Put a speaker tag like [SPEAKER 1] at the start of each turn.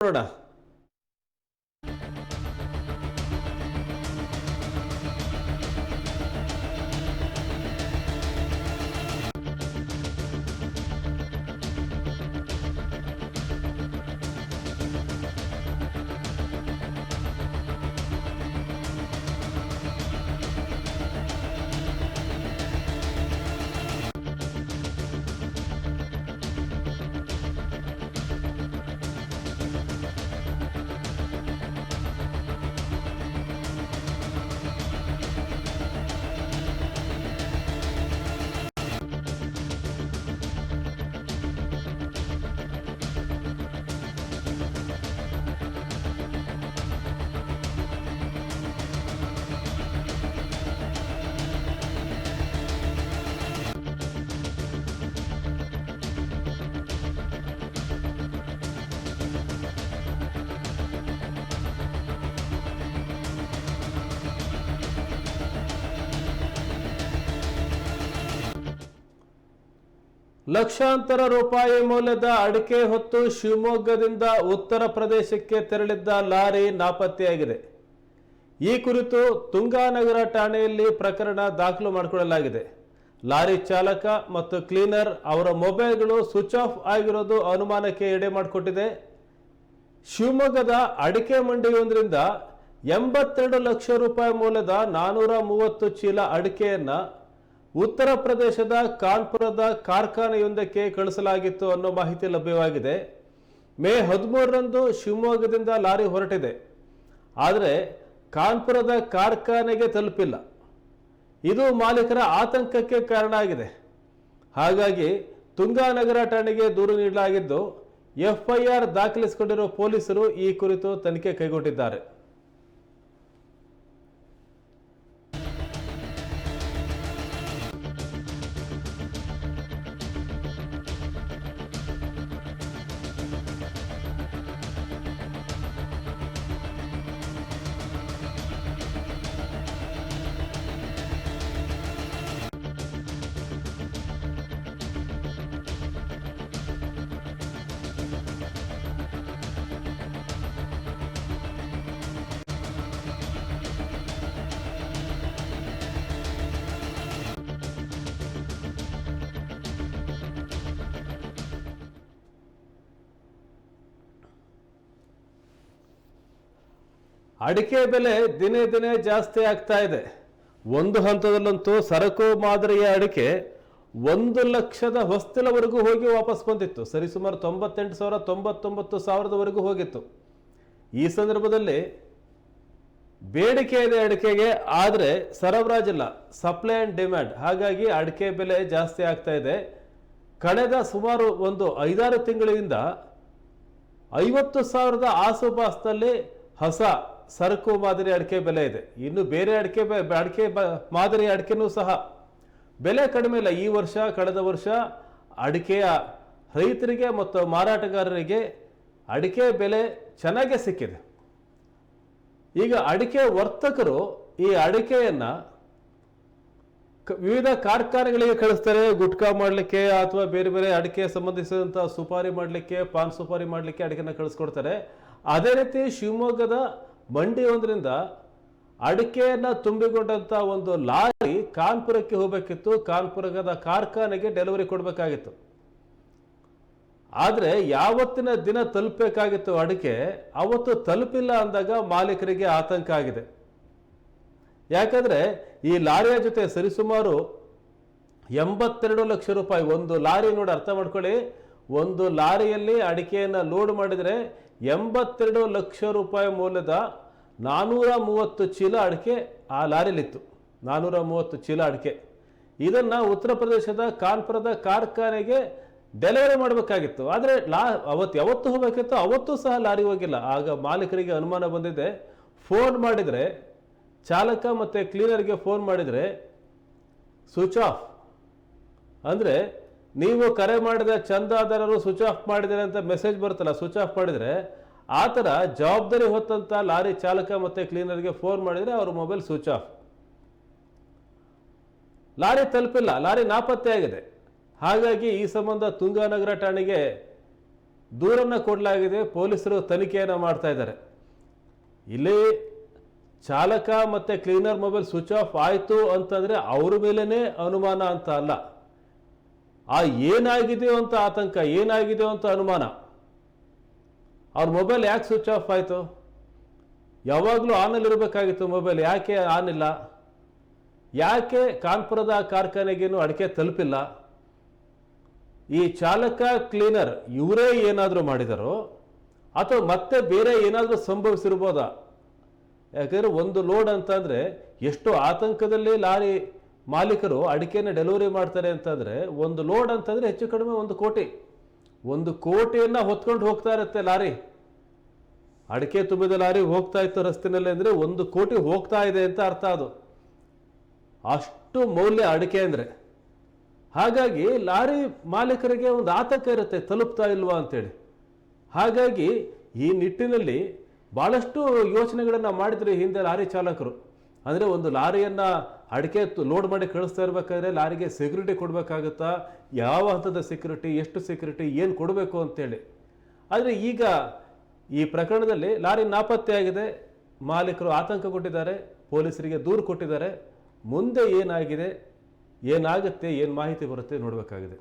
[SPEAKER 1] அவ்வளோடா ಲಕ್ಷಾಂತರ ರೂಪಾಯಿ ಮೌಲ್ಯದ ಅಡಿಕೆ ಹೊತ್ತು ಶಿವಮೊಗ್ಗದಿಂದ ಉತ್ತರ ಪ್ರದೇಶಕ್ಕೆ ತೆರಳಿದ್ದ ಲಾರಿ ನಾಪತ್ತೆಯಾಗಿದೆ. ಈ ಕುರಿತು ತುಂಗಾನಗರ ಠಾಣೆಯಲ್ಲಿ ಪ್ರಕರಣ ದಾಖಲು ಮಾಡಿಕೊಳ್ಳಲಾಗಿದೆ. ಲಾರಿ ಚಾಲಕ ಮತ್ತು ಕ್ಲೀನರ್ ಅವರ ಮೊಬೈಲ್ಗಳು ಸ್ವಿಚ್ ಆಫ್ ಆಗಿರೋದು ಅನುಮಾನಕ್ಕೆ ಎಡೆ ಮಾಡಿಕೊಟ್ಟಿದೆ. ಶಿವಮೊಗ್ಗದ ಅಡಿಕೆ ಮಂಡಿಯೊಂದರಿಂದ ಎಂಬತ್ತೆರಡು ಲಕ್ಷ ರೂಪಾಯಿ ಮೌಲ್ಯದ ನಾನೂರ ಮೂವತ್ತು ಚೀಲ ಅಡಿಕೆಯನ್ನ ಉತ್ತರ ಪ್ರದೇಶದ ಕಾನ್ಪುರದ ಕಾರ್ಖಾನೆಯೊಂದಕ್ಕೆ ಕಳಿಸಲಾಗಿತ್ತು ಅನ್ನೋ ಮಾಹಿತಿ ಲಭ್ಯವಾಗಿದೆ. ಮೇ ಹದಿಮೂರರಂದು ಶಿವಮೊಗ್ಗದಿಂದ ಲಾರಿ ಹೊರಟಿದೆ. ಆದರೆ ಕಾನ್ಪುರದ ಕಾರ್ಖಾನೆಗೆ ತಲುಪಿಲ್ಲ. ಇದು ಮಾಲೀಕರ ಆತಂಕಕ್ಕೆ ಕಾರಣ ಆಗಿದೆ. ಹಾಗಾಗಿ ತುಂಗಾನಗರ ಠಾಣೆಗೆ ದೂರು ನೀಡಲಾಗಿದ್ದು, ಎಫ್ಐಆರ್ ದಾಖಲಿಸಿಕೊಂಡಿರುವ ಪೊಲೀಸರು ಈ ಕುರಿತು ತನಿಖೆ ಕೈಗೊಂಡಿದ್ದಾರೆ. ಅಡಿಕೆ ಬೆಲೆ ದಿನೇ ದಿನೇ ಜಾಸ್ತಿ ಆಗ್ತಾ ಇದೆ. ಒಂದು ಹಂತದಲ್ಲಂತೂ ಸರಕು ಮಾದರಿಯ ಅಡಿಕೆ ಒಂದು ಲಕ್ಷದ ಹೊಸ್ತಿಲವರೆಗೂ ಹೋಗಿ ವಾಪಸ್ ಬಂದಿತ್ತು. ಸರಿಸುಮಾರು ತೊಂಬತ್ತೆಂಟು ಸಾವಿರ ತೊಂಬತ್ತೊಂಬತ್ತು ಸಾವಿರದವರೆಗೂ ಹೋಗಿತ್ತು. ಈ ಸಂದರ್ಭದಲ್ಲಿ ಬೇಡಿಕೆ ಇದೆ ಅಡಿಕೆಗೆ, ಆದರೆ ಸರಬರಾಜಿಲ್ಲ ಸಪ್ಲೈ ಆ್ಯಂಡ್ ಡಿಮ್ಯಾಂಡ್. ಹಾಗಾಗಿ ಅಡಿಕೆ ಬೆಲೆ ಜಾಸ್ತಿ ಆಗ್ತಾ ಇದೆ. ಕಳೆದ ಸುಮಾರು ಒಂದು ಐದಾರು ತಿಂಗಳಿಂದ ಐವತ್ತು ಸಾವಿರದ ಆಸುಪಾಸಿನಲ್ಲಿ ಹೊಸ ಸರಕು ಮಾದರಿ ಅಡಿಕೆ ಬೆಲೆ ಇದೆ. ಇನ್ನು ಬೇರೆ ಅಡಿಕೆ ಅಡಿಕೆ ಮಾದರಿ ಅಡಿಕೆನೂ ಸಹ. ಬೆಲೆ ಕಡಿಮೆ ಇಲ್ಲ. ಈ ವರ್ಷ, ಕಳೆದ ವರ್ಷ ಅಡಿಕೆಯ ರೈತರಿಗೆ ಮತ್ತು ಮಾರಾಟಗಾರರಿಗೆ ಅಡಿಕೆ ಬೆಲೆ ಚೆನ್ನಾಗೇ ಸಿಕ್ಕಿದೆ. ಈಗ ಅಡಿಕೆ ವರ್ತಕರು ಈ ಅಡಿಕೆಯನ್ನ ವಿವಿಧ ಕಾರ್ಖಾನೆಗಳಿಗೆ ಕಳಿಸ್ತಾರೆ. ಗುಟ್ಕಾ ಮಾಡಲಿಕ್ಕೆ ಅಥವಾ ಬೇರೆ ಬೇರೆ ಅಡಿಕೆ ಸಂಬಂಧಿಸಿದಂಥ ಸುಪಾರಿ ಮಾಡಲಿಕ್ಕೆ, ಪಾನ್ ಸುಪಾರಿ ಮಾಡಲಿಕ್ಕೆ ಅಡಿಕೆನ ಕಳಿಸ್ಕೊಡ್ತಾರೆ. ಅದೇ ರೀತಿ ಶಿವಮೊಗ್ಗದ ಮಂಡಿಯೊಂದರಿಂದ ಅಡಿಕೆಯನ್ನು ತುಂಬಿಕೊಂಡಂಥ ಒಂದು ಲಾರಿ ಕಾನ್ಪುರಕ್ಕೆ ಹೋಗಬೇಕಿತ್ತು. ಕಾನ್ಪುರದ ಕಾರ್ಖಾನೆಗೆ ಡೆಲಿವರಿ ಕೊಡಬೇಕಾಗಿತ್ತು. ಆದರೆ ಯಾವತ್ತಿನ ದಿನ ತಲುಪಬೇಕಾಗಿತ್ತು ಅಡಿಕೆ, ಅವತ್ತು ತಲುಪಿಲ್ಲ ಅಂದಾಗ ಮಾಲೀಕರಿಗೆ ಆತಂಕ ಆಗಿದೆ. ಯಾಕಂದ್ರೆ ಈ ಲಾರಿಯ ಜೊತೆ ಸರಿಸುಮಾರು ಎಂಬತ್ತೆರಡು ಲಕ್ಷ ರೂಪಾಯಿ, ಒಂದು ಲಾರಿ ನೋಡಿ ಅರ್ಥ ಮಾಡ್ಕೊಳ್ಳಿ. ಒಂದು ಲಾರಿಯಲ್ಲಿ ಅಡಿಕೆಯನ್ನು ಲೋಡ್ ಮಾಡಿದರೆ ಎಂಬತ್ತೆರಡು ಲಕ್ಷ ರೂಪಾಯಿ ಮೌಲ್ಯದ ನಾನ್ನೂರ ಮೂವತ್ತು ಚೀಲ ಅಡಿಕೆ ಆ ಲಾರಿಲಿತ್ತು ನಾನ್ನೂರ ಮೂವತ್ತು ಚೀಲ ಅಡಿಕೆ. ಇದನ್ನು ಉತ್ತರ ಪ್ರದೇಶದ ಕಾನ್ಪುರದ ಕಾರ್ಖಾನೆಗೆ ಡೆಲಿವರಿ ಮಾಡಬೇಕಾಗಿತ್ತು. ಆದರೆ ಲಾ, ಅವತ್ತು ಯಾವತ್ತು ಹೋಗಬೇಕಿತ್ತು? ಅವತ್ತು ಸಹ ಲಾರಿ ಹೋಗಿಲ್ಲ. ಆಗ ಮಾಲೀಕರಿಗೆ ಅನುಮಾನ ಬಂದಿದೆ. ಫೋನ್ ಮಾಡಿದರೆ, ಚಾಲಕ ಮತ್ತು ಕ್ಲೀನರ್ಗೆ ಫೋನ್ ಮಾಡಿದರೆ ಸ್ವಿಚ್ ಆಫ್ ಅಂದರೆ ನೀವು ಕರೆ ಮಾಡಿದ ಚಂದಾದಾರರು ಸ್ವಿಚ್ ಆಫ್ ಮಾಡಿದರೆ ಅಂತ ಮೆಸೇಜ್ ಬರುತ್ತಲ್ಲ ಸ್ವಿಚ್ ಆಫ್ ಮಾಡಿದರೆ ಆ ಥರ ಜವಾಬ್ದಾರಿ ಹೊತ್ತಂಥ ಲಾರಿ ಚಾಲಕ ಮತ್ತು ಕ್ಲೀನರ್ಗೆ ಫೋನ್ ಮಾಡಿದರೆ ಅವ್ರ ಮೊಬೈಲ್ ಸ್ವಿಚ್ ಆಫ್ ಲಾರಿ ತಲುಪಿಲ್ಲ, ಲಾರಿ ನಾಪತ್ತೆ ಆಗಿದೆ. ಹಾಗಾಗಿ ಈ ಸಂಬಂಧ ತುಂಗಾನಗರ ಠಾಣೆಗೆ ದೂರನ್ನು ಕೊಡಲಾಗಿದೆ, ಪೊಲೀಸರು ತನಿಖೆಯನ್ನು ಮಾಡ್ತಾ ಇದ್ದಾರೆ. ಇಲ್ಲಿ ಚಾಲಕ ಮತ್ತು ಕ್ಲೀನರ್ ಮೊಬೈಲ್ ಸ್ವಿಚ್ ಆಫ್ ಆಯಿತು ಅಂತಂದರೆ ಅವ್ರ ಮೇಲೇ ಅನುಮಾನ ಅಂತ ಅಲ್ಲ. ಆ ಏನಾಗಿದೆಯೋ ಅಂತ ಆತಂಕ, ಏನಾಗಿದೆಯೋ ಅಂತ ಅನುಮಾನ. ಅವ್ರ ಮೊಬೈಲ್ ಯಾಕೆ ಸ್ವಿಚ್ ಆಫ್ ಆಯಿತು? ಯಾವಾಗಲೂ ಆನಲ್ಲಿ ಇರಬೇಕಾಗಿತ್ತು ಮೊಬೈಲ್ ಯಾಕೆ ಆನ್ ಇಲ್ಲ? ಯಾಕೆ ಕಾನ್ಪುರದ ಕಾರ್ಖಾನೆಗೇನು ಅಡಿಕೆ ತಲುಪಿಲ್ಲ? ಈ ಚಾಲಕ ಕ್ಲೀನರ್ ಇವರೇ ಏನಾದರೂ ಮಾಡಿದಾರೋ, ಅಥವಾ ಮತ್ತೆ ಬೇರೆ ಏನಾದರೂ ಸಂಭವಿಸಿರ್ಬೋದಾ? ಯಾಕಂದರೆ ಒಂದು ಲೋಡ್ ಅಂತಂದರೆ ಎಷ್ಟು ಆತಂಕದಲ್ಲಿ ಲಾರಿ ಮಾಲೀಕರು ಅಡಿಕೆನ ಡೆಲಿವರಿ ಮಾಡ್ತಾರೆ ಅಂತಂದರೆ ಒಂದು ಲೋಡ್ ಅಂತಂದರೆ ಹೆಚ್ಚು ಕಡಿಮೆ ಒಂದು ಕೋಟಿ. ಒಂದು ಕೋಟಿಯನ್ನು ಹೊತ್ಕೊಂಡು ಹೋಗ್ತಾ ಇರುತ್ತೆ ಲಾರಿ. ಅಡಿಕೆ ತುಂಬಿದ ಲಾರಿ ಹೋಗ್ತಾ ಇತ್ತು ರಸ್ತೆನಲ್ಲಿ ಅಂದರೆ ಒಂದು ಕೋಟಿ ಹೋಗ್ತಾ ಇದೆ ಅಂತ ಅರ್ಥ ಅದು. ಅಷ್ಟು ಮೌಲ್ಯ ಅಡಿಕೆ ಅಂದರೆ. ಹಾಗಾಗಿ ಲಾರಿ ಮಾಲೀಕರಿಗೆ ಒಂದು ಆತಂಕ ಇರುತ್ತೆ, ತಲುಪ್ತಾ ಇಲ್ವಾ ಅಂತೇಳಿ. ಹಾಗಾಗಿ ಈ ನಿಟ್ಟಿನಲ್ಲಿ ಭಾಳಷ್ಟು ಯೋಚನೆಗಳನ್ನು ಮಾಡಿದರೆ ಹಿಂದೆ ಲಾರಿ ಚಾಲಕರು. ಅಂದರೆ ಒಂದು ಲಾರಿಯನ್ನು ಅಡಿಕೆ ಲೋಡ್ ಮಾಡಿ ಕಳಿಸ್ತಾ ಇರಬೇಕಾದ್ರೆ ಲಾರಿಗೆ ಸೆಕ್ಯೂರಿಟಿ ಕೊಡಬೇಕಾಗುತ್ತಾ? ಯಾವ ಹಂತದ ಸೆಕ್ಯೂರಿಟಿ ಎಷ್ಟು ಸೆಕ್ಯೂರಿಟಿ ಏನು ಕೊಡಬೇಕು ಅಂತೇಳಿ. ಆದರೆ ಈಗ ಈ ಪ್ರಕರಣದಲ್ಲಿ ಲಾರಿ ನಾಪತ್ತೆಯಾಗಿದೆ ಮಾಲೀಕರು ಆತಂಕಗೊಂಡಿದ್ದಾರೆ ಪೊಲೀಸರಿಗೆ ದೂರು ಕೊಟ್ಟಿದ್ದಾರೆ. ಮುಂದೆ ಏನಾಗಿದೆ? ಏನಾಗುತ್ತೆ? ಏನು ಮಾಹಿತಿ ಬರುತ್ತೆ ನೋಡಬೇಕಾಗಿದೆ.